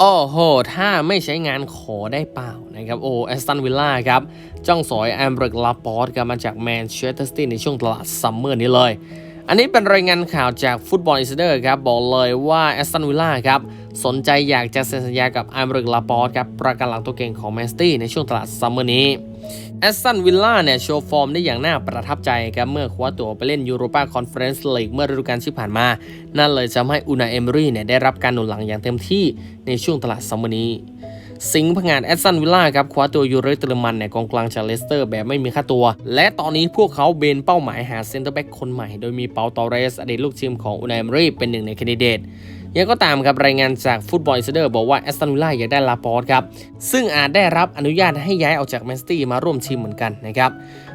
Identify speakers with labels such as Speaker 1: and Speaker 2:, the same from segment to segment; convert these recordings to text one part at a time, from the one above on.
Speaker 1: โอ้โห ถ้าไม่ใช้งานขอได้เปล่านะครับ โอ้แอสตันวิลล่าครับ จ้องสอยแอมเบรกลาปอร์ตกับมาจากแมนเชสเตอร์ซิตี้ในช่วงตลาดซัมเมอร์นี้เลย อันนี้เป็นรายงานข่าวจากฟุตบอลอินเดอร์ครับ บอกเลยว่าแอสตันวิลล่าครับ สนใจอยากจะเซ็นสัญญากับแอมเบรกลาปอร์ตครับประกันหลังตัวเก่งของแมนซิตี้ในช่วงตลาดซัมเมอร์นี้แอสตันวิลล่าเนี่ยโชว์ฟอร์มได้อย่างน่าประทับใจครับเมื่อคว้าตัวไปเล่นยูโรปาคอนเฟอเรนซ์ลีกเมื่อฤดูกาลที่ผ่านมา นั่นเลยทำให้อูนาเอมรี่เนี่ยได้รับการหนุนหลังอย่างเต็มที่ในช่วงตลาดซัมเมอร์นี้ สิงห์พงานแอสตันวิลล่าครับคว้าตัวยูเรเตอร์มันเนี่ยกองกลางจากเลสเตอร์แบบไม่มีค่าตัว และตอนนี้พวกเขาเบนเป้าหมายหาเซนเตอร์แบ็กคนใหม่ โดยมีเปาตอเรส อดีตลูกทีมของอูนาเอมรีเป็นหนึ่งในคนดิเดตยังก็ตามครับรายงานจากฟุตบอลอินเซเดอร์บอกว่าแอสตันวิลล่าอยากได้ลาปอร์ตครับ ซึ่งอาจได้รับอนุญาตให้ย้ายออกจากแมนซิตี้มาร่วมทีมเหมือนกันนะครับ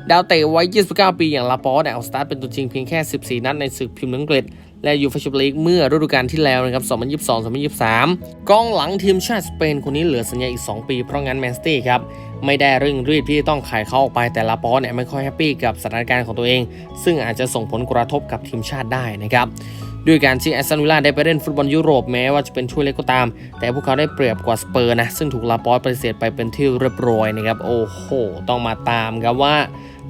Speaker 1: ดาวเตะวัย 29 ปีอย่างลาปอร์ตเนี่ยเอาสตาร์ทเป็นตัวจริงเพียงแค่ 14 นัดในศึกพรีเมียร์อังกฤษ และยูฟ่าแชมเปี้ยนลีกเมื่อฤดูกาลที่แล้วนะครับ 2022-2023 กองหลังทีมชาติสเปนคนนี้เหลือสัญญาอีก 2 ปี เพราะงั้นแมนซิตี้ครับ ไม่ได้เร่งรีบที่จะต้องขายเขาออกไปแต่ลาปอร์เนี่ยไม่ค่อยแฮปปี้กับสถานการณ์ของตัวเอง ซึ่งอาจจะส่งผลกระทบกับทีมชาติได้นะครับ ด้วยการที่แอสตันวิลล่าได้ไปเล่นฟุตบอลยุโรปแม้ว่าจะเป็นช่วยเล็กก็ตาม แต่พวกเขาได้เปรียบกว่าสเปอร์นะ ซึ่งถูกลาปอร์ตปฏิเสธไปเป็นที่เรียบร้อยนะครับ โอ้โห ต้องมาตามครับว่า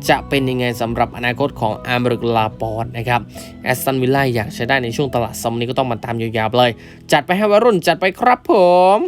Speaker 1: จะเป็นยังไงสำหรับอนาคตของอาร์เมริกลาปอร์นะครับแอสตันวิลล่าอยากใช้ได้ในช่วงตลาดซัมนี้ก็ต้องมาตามยาวๆเลย จัดไปให้วัยรุ่นจัดไปครับผม